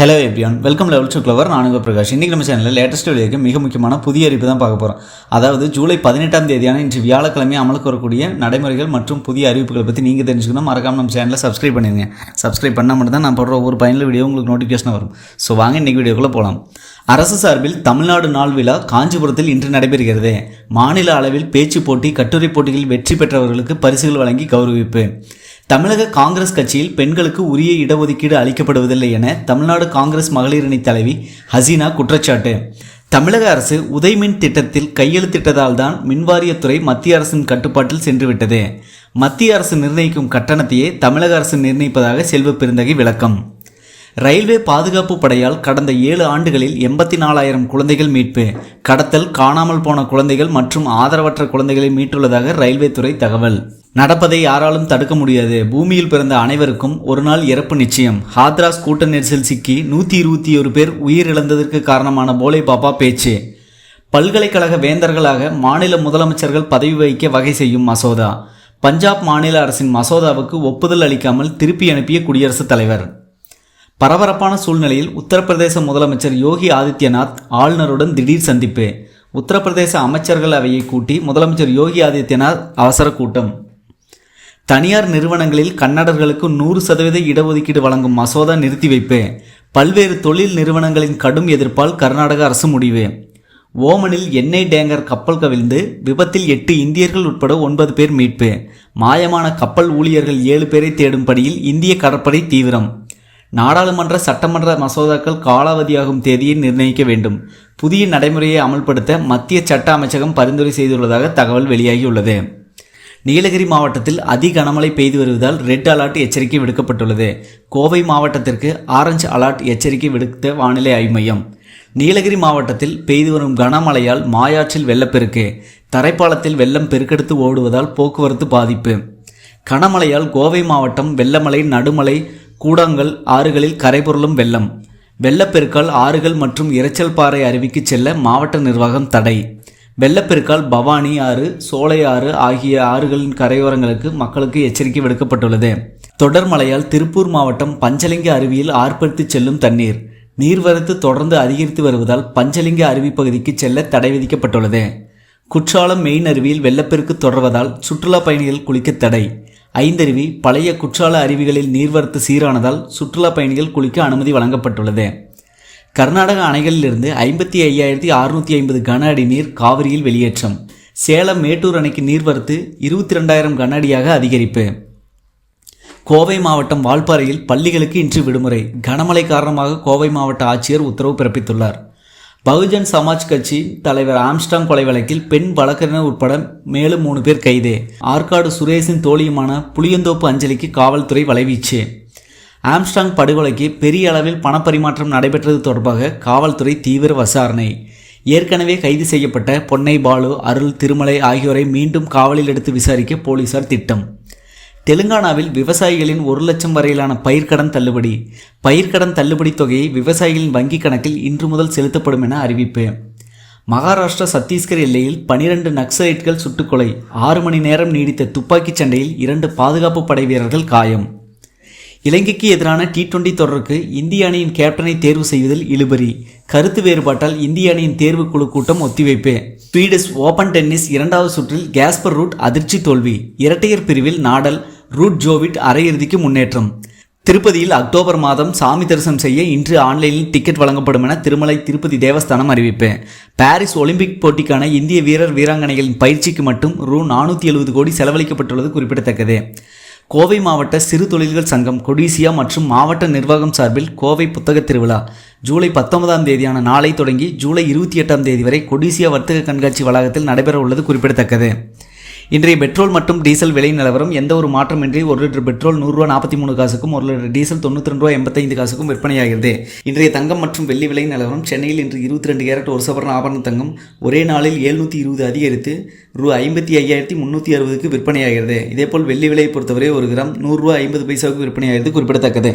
Hello everyone welcome level two clever நான் பிரகாஷ். இன்றைக்கி நம்ம சேனலில் லேட்டஸ்ட் வெளியாக மிக முக்கியமான புதிய அறிவிப்பு தான் பார்க்க போகிறோம் அதாவது ஜூலை பதினெட்டாம் தேதியான இன்று வியாழக்கிழமை அமலுக்கு வரக்கூடிய நடைமுறைகள் மற்றும் புதிய அறிவிப்புகளை பற்றி நீங்கள் தெரிஞ்சுக்கணும். மறக்காம நம்ம சேனலில் சப்ஸ்கிரைப் பண்ணிடுங்க சப்ஸ்கிரைப் பண்ணால் மட்டும் தான் நான் போடுற ஒவ்வொரு பயனில் வீடியோ உங்களுக்கு நோட்டிஃபிகேஷன் வரும். ஸோ வாங்க இன்றைக்கி வீடியோக்குள்ளே போகலாம் அரசு சார்பில் தமிழ்நாடு நாள் விழா காஞ்சிபுரத்தில் இன்று நடைபெறுகிறது. மாநில அளவில் பேச்சு போட்டி கட்டுரை போட்டிகளில் வெற்றி பெற்றவர்களுக்கு பரிசுகள் வழங்கி கௌரவிப்பு. தமிழக காங்கிரஸ் கட்சியில் பெண்களுக்கு உரிய இடஒதுக்கீடு அளிக்கப்படுவதில்லை என தமிழ்நாடு காங்கிரஸ் மகளிரணி தலைவி ஹசீனா குற்றச்சாட்டு. தமிழக அரசு உதய்மின் திட்டத்தில் கையெழுத்திட்டதால் தான் மின்வாரியத்துறை மத்திய அரசின் கட்டுப்பாட்டில் சென்றுவிட்டது. மத்திய அரசு நிர்ணயிக்கும் கட்டணத்தையே தமிழக அரசு நிர்ணயிப்பதாக செல்வ பெருந்தகை விளக்கம். ரயில்வே பாதுகாப்பு படையால் கடந்த ஏழு ஆண்டுகளில் எண்பத்தி நாலாயிரம் குழந்தைகள் மீட்பு கடத்தல் காணாமல் போன குழந்தைகள் மற்றும் ஆதரவற்ற குழந்தைகளை மீட்டுள்ளதாக ரயில்வே துறை தகவல். நடப்பதை யாராலும் தடுக்க முடியாது. பூமியில் பிறந்த அனைவருக்கும் ஒரு நாள் இறப்பு நிச்சயம். ஹாத்ராஸ் கூட்ட நெரிசல் சிக்கி நூற்றி இருபத்தி ஒரு பேர் உயிரிழந்ததற்கு காரணமான போலே பாப்பா பேச்சு. பல்கலைக்கழக வேந்தர்களாக மாநில முதலமைச்சர்கள் பதவி வகிக்க வகை செய்யும் மசோதா. பஞ்சாப் மாநில அரசின் மசோதாவுக்கு ஒப்புதல் அளிக்காமல் திருப்பி அனுப்பிய குடியரசுத் தலைவர். பரபரப்பான சூழ்நிலையில் உத்தரப்பிரதேச முதலமைச்சர் யோகி ஆதித்யநாத் ஆளுநருடன் திடீர் சந்திப்பு. உத்தரப்பிரதேச அமைச்சர்கள் அவையை கூட்டி முதலமைச்சர் யோகி ஆதித்யநாத் அவசர கூட்டம். தனியார் நிறுவனங்களில் கன்னடர்களுக்கு நூறு சதவீத இடஒதுக்கீடு வழங்கும் மசோதா நிறுத்தி வைப்பு பல்வேறு தொழில் நிறுவனங்களின் கடும் எதிர்ப்பால் கர்நாடக அரசு முடிவு. ஓமனில் எண்ணெய் டேங்கர் கப்பல் கவிழ்ந்து விபத்தில் எட்டு இந்தியர்கள் உட்பட ஒன்பது பேர் மீட்பு. மாயமான கப்பல் ஊழியர்கள் ஏழு பேரை தேடும் படியில் இந்திய கடற்படை தீவிரம். நாடாளுமன்ற சட்டமன்ற மசோதாக்கள் காலாவதியாகும் தேதியை நிர்ணயிக்க வேண்டும். புதிய நடைமுறையை அமல்படுத்த மத்திய சட்ட அமைச்சகம் பரிந்துரை செய்துள்ளதாக தகவல் வெளியாகியுள்ளது. நீலகிரி மாவட்டத்தில் அதி கனமழை பெய்து வருவதால் ரெட் அலர்ட் எச்சரிக்கை விடுக்கப்பட்டுள்ளது. கோவை மாவட்டத்திற்கு ஆரஞ்சு அலர்ட் எச்சரிக்கை விடுத்த வானிலை ஆய்வு மையம். நீலகிரி மாவட்டத்தில் பெய்து வரும் கனமழையால் மாயாற்றில் வெள்ளப்பெருக்கு. தரைப்பாலத்தில் வெள்ளம் பெருக்கெடுத்து ஓடுவதால் போக்குவரத்து பாதிப்பு. கனமழையால் கோவை மாவட்டம் வெள்ளமலை நடுமலை கூடாங்கல் ஆறுகளில் கரைபொருளும் வெள்ளம். வெள்ளப்பெருக்கால் ஆறுகள் மற்றும் இரைச்சல் பாறை அருவிக்கு செல்ல மாவட்ட நிர்வாகம் தடை. வெள்ளப்பெருக்கால் பவானி ஆறு சோலை ஆறு ஆகிய ஆறுகளின் கரையோரங்களுக்கு மக்களுக்கு எச்சரிக்கை விடுக்கப்பட்டுள்ளது. தொடர் மழையால் திருப்பூர் மாவட்டம் பஞ்சலிங்க அருவியில் ஆர்ப்பரித்து செல்லும் தண்ணீர். நீர்வரத்து தொடர்ந்து அதிகரித்து வருவதால் பஞ்சலிங்க அருவி பகுதிக்கு செல்ல தடை விதிக்கப்பட்டுள்ளது. குற்றாலம் மெயின் அருவியில் வெள்ளப்பெருக்கு தொடர்வதால் சுற்றுலா பயணிகள் குளிக்க தடை. ஐந்தருவி பழைய குற்றால அருவிகளில் நீர்வரத்து சீரானதால் சுற்றுலா பயணிகள் குளிக்க அனுமதி வழங்கப்பட்டுள்ளது. கர்நாடக அணைகளிலிருந்து ஐம்பத்தி ஐயாயிரத்தி அறுநூற்றி ஐம்பது கன அடி நீர் காவிரியில் வெளியேற்றம். சேலம் மேட்டூர் அணைக்கு நீர்வரத்து இருபத்தி ரெண்டாயிரம் கன அடியாக அதிகரிப்பு. கோவை மாவட்டம் வால்பாறையில் பள்ளிகளுக்கு இன்று விடுமுறை. கனமழை காரணமாக கோவை மாவட்ட ஆட்சியர் உத்தரவு பிறப்பித்துள்ளார். பகுஜன் சமாஜ் கட்சி தலைவர் ஆம்ஸ்டாங் கொலை வழக்கில் பெண் வழக்கறிஞர் உட்பட மேலும் மூணு பேர் கைது. ஆற்காடு சுரேஷின் தோழியுமான புளியந்தோப்பு அஞ்சலிக்கு காவல்துறை வலைவீச்சு. ஆம்ஸ்டாங் படுகொலைக்கு பெரிய அளவில் பணப்பரிமாற்றம் நடைபெற்றது தொடர்பாக காவல்துறை தீவிர விசாரணை. ஏற்கனவே கைது செய்யப்பட்ட பொன்னை பாலு அருள் திருமலை ஆகியோரை மீண்டும் காவலில் எடுத்து விசாரிக்க போலீசார் திட்டம். தெலுங்கானாவில் விவசாயிகளின் ஒரு லட்சம் வரையிலான பயிர்க்கடன் தள்ளுபடி. பயிர்க்கடன் தள்ளுபடி தொகையை விவசாயிகளின் வங்கிக் கணக்கில் இன்று முதல் செலுத்தப்படும் என அறிவிப்பு. மகாராஷ்டிரா சத்தீஸ்கர் எல்லையில் பனிரெண்டு நக்சலைட்கள் சுட்டுக்கொலை ஆறு மணி நேரம் நீடித்த துப்பாக்கிச் சண்டையில் இரண்டு பாதுகாப்பு படை வீரர்கள் காயம். இலங்கைக்கு எதிரான டி டுவெண்டி தொடருக்கு இந்திய அணியின் கேப்டனை தேர்வு செய்வதில் இழுபறி. கருத்து வேறுபாட்டால் இந்திய அணியின் தேர்வு குழு கூட்டம் ஒத்திவைப்பு. ஸ்வீடிஷ் ஓபன் டென்னிஸ் இரண்டாவது சுற்றில் கேஸ்பர் ரூட் அதிர்ச்சி தோல்வி. இரட்டையர் பிரிவில் நாடல் ரூட் ஜோவிட் அரையிறுதிக்கு முன்னேற்றம். திருப்பதியில் அக்டோபர் மாதம் சாமி தரிசனம் செய்ய இன்று ஆன்லைனில் டிக்கெட் வழங்கப்படும் என திருமலை திருப்பதி தேவஸ்தானம் அறிவிப்பு. பாரிஸ் ஒலிம்பிக் போட்டிக்கான இந்திய வீரர் வீராங்கனைகளின் பயிற்சிக்கு மட்டும் ரூ நானூற்றி எழுபது கோடி செலவழிக்கப்பட்டுள்ளது குறிப்பிடத்தக்கது. கோவை மாவட்ட சிறு தொழில்கள் சங்கம் கொடிசியா மற்றும் மாவட்ட நிர்வாகம் சார்பில் கோவை புத்தக திருவிழா. ஜூலை பத்தொன்பதாம் தேதியான நாளை தொடங்கி ஜூலை இருபத்தி எட்டாம் தேதி வரை கொடிசியா வர்த்தக கண்காட்சி வளாகத்தில் நடைபெற உள்ளது குறிப்பிடத்தக்கது. இன்றைய பெட்ரோல் மற்றும் டீசல் விலை நிலவரம் எந்த ஒரு மாற்றமின்றி ஒரு லிட்டர் பெட்ரோல் நூறுரூவா நாற்பத்தி மூணு காசுக்கும் ஒரு லிட்டர் டீசல் தொண்ணூற்றி ரெண்டு ரூபா எண்பத்தைந்து காசுக்கும் விற்பனையாகிறது. இன்றைய தங்கம் மற்றும் வெள்ளி விலை நிலவரம் சென்னையில் இன்று இருபத்தி ரெண்டு கேரட் ஒரு சவரன் ஆபரண தங்கம் ஒரே நாளில் எழுநூற்றி இருபது அதிகரித்து ரூ ஐம்பத்தி ஐயாயிரத்தி முந்நூற்றி அறுபதுக்கு விற்பனையாகிறது. இதேபோல் வெள்ளி விலையை பொறுத்தவரை ஒரு கிராம் நூறுரூவா ஐம்பது பைசாவுக்கு விற்பனையாகிறது குறிப்பிடத்தக்கது.